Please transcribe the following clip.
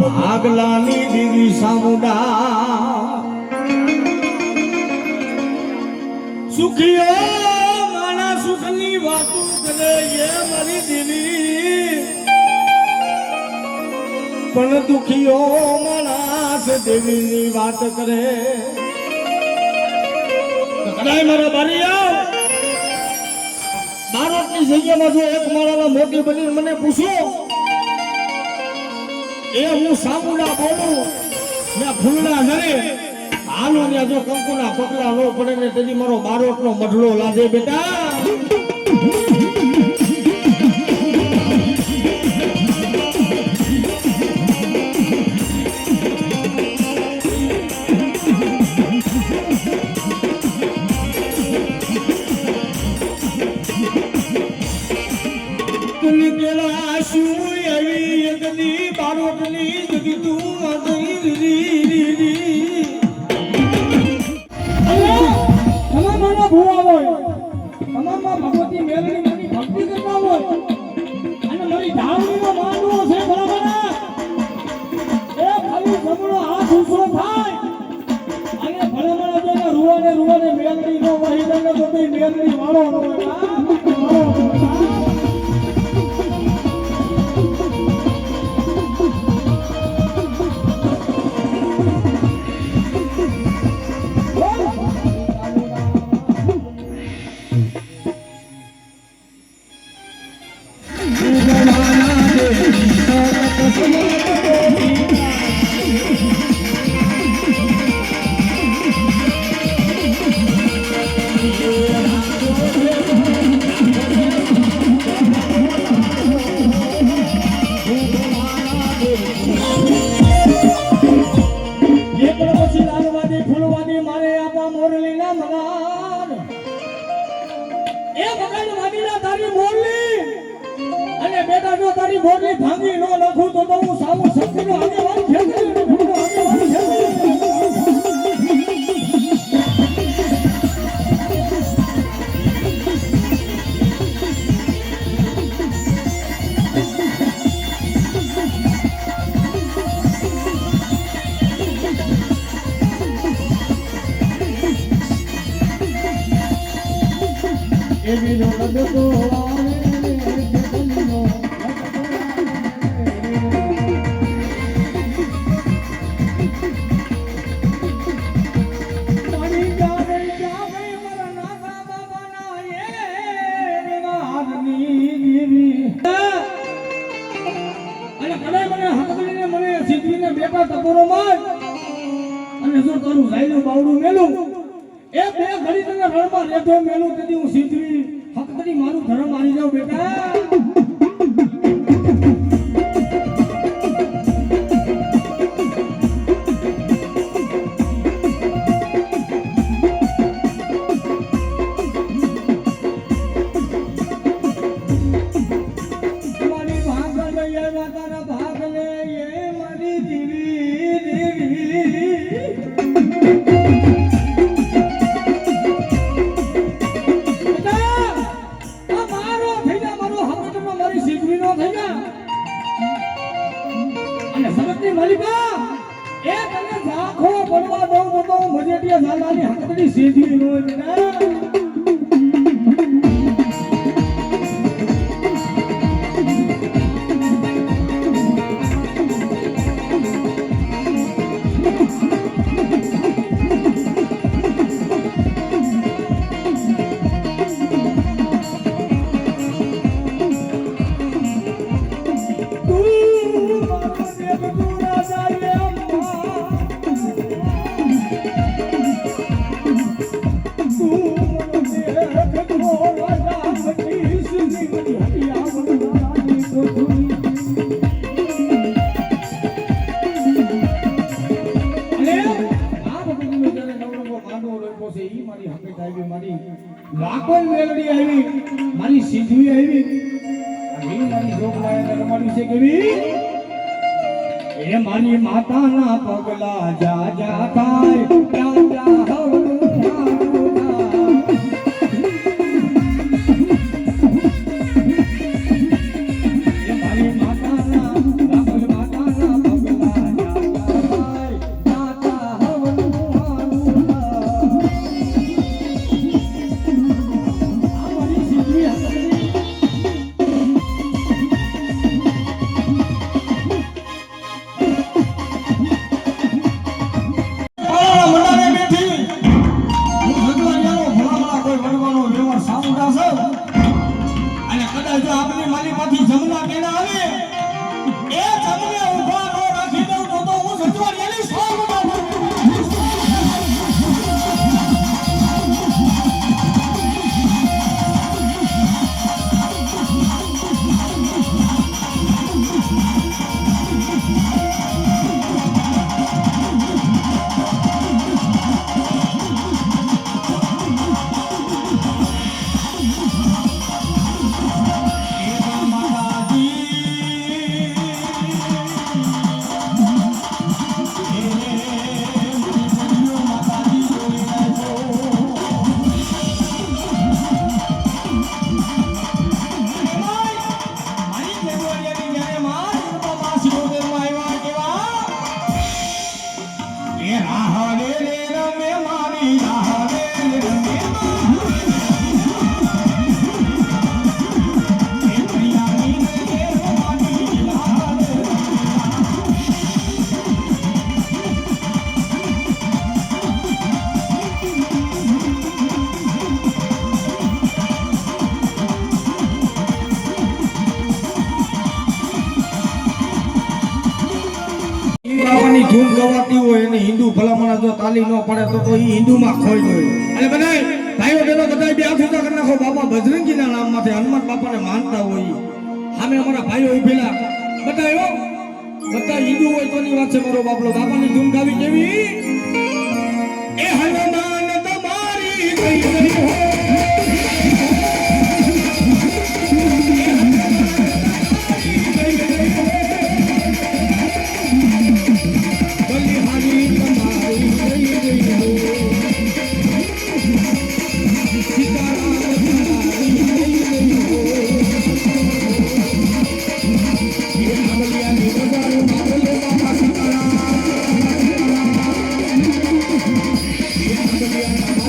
ભાગલાની દીદી સામુડા. સુખીઓ મારા સુખની વાતો કરે એ મારી દીદી પણ દુખીઓ માણસ દેવીની વાત કરે. કદાય મારા બારીયા. બારોટની જગ્યામાં એક માળાના મોટી બની મને પૂછો, એ હું સામુડા બોલું મેં ફૂલડા નરે. હાલો ને જો કંકુના પગલા નો પડે ને તેથી મારો બારોટનો મઢલો લાગે બેટા. તું પેલા શું એવી એકલી બારોટની જગી તું અદઈ રીરી રી તમામ મારા ભૂવા હોય તમામ ભગવતી મેલની મારી ભક્તિ કરતા હોય, અને મારી ધામનીનો માનવો છે બરાબર એ ખાલી જમણો હાથ ઊંચો થાય. અને ભલે મને જો રૂવાને રૂવાને મેલની નો વહી જાય તો મેલડી વાળો હોય. તારી મોરલી. અને બેટા જો તારી મોરલી ભાંગી નો સિદ્ધિને બેટા ટકોરો માર અને જો તારું ઝાયલું બાવડું મેલું એ બે ઘડી તને રણમાં રેઠો મેલું તેથી હું સિદ્ધવી હકડી મારું ધર્મ મારી જાઉં બેટા. તો તો હું મજેટિયા ઝાલાની હકીકતની સિદ્ધવી નો બેટા. લાખોની મેલડી આવી, મારી સિદ્ધિ આવી. ઈ મારી જોગમાયાને રમાડી છે કેવી? એ મારી માતાના પગલા જા જા થાય જા ત્યાં આપણે માલી પાછી જમના કેળા આવે ઈ ધૂમ ધૂન હોય એને હિન્દુ ભલામણ જો તાલી ન પડે તો તો ઈ હિન્દુમાં ખોઈ હોય અને બધાય ભાઈઓ બહેનો, બધાય બે હાથ ઊંચા કરી નાખો. બાબા બજરંગીના નામમાંથી હનુમાન બાપાને માનતા હોય. સામે અમારા ભાઈઓ ઉભેલા બધા એવો બધા હિન્દુ હોય તોની વાત છે મારો બાપલો. બાપાની ધૂમ ગાવી કેવી? એ હનુમાન તમારી ગઈ હો. Yeah.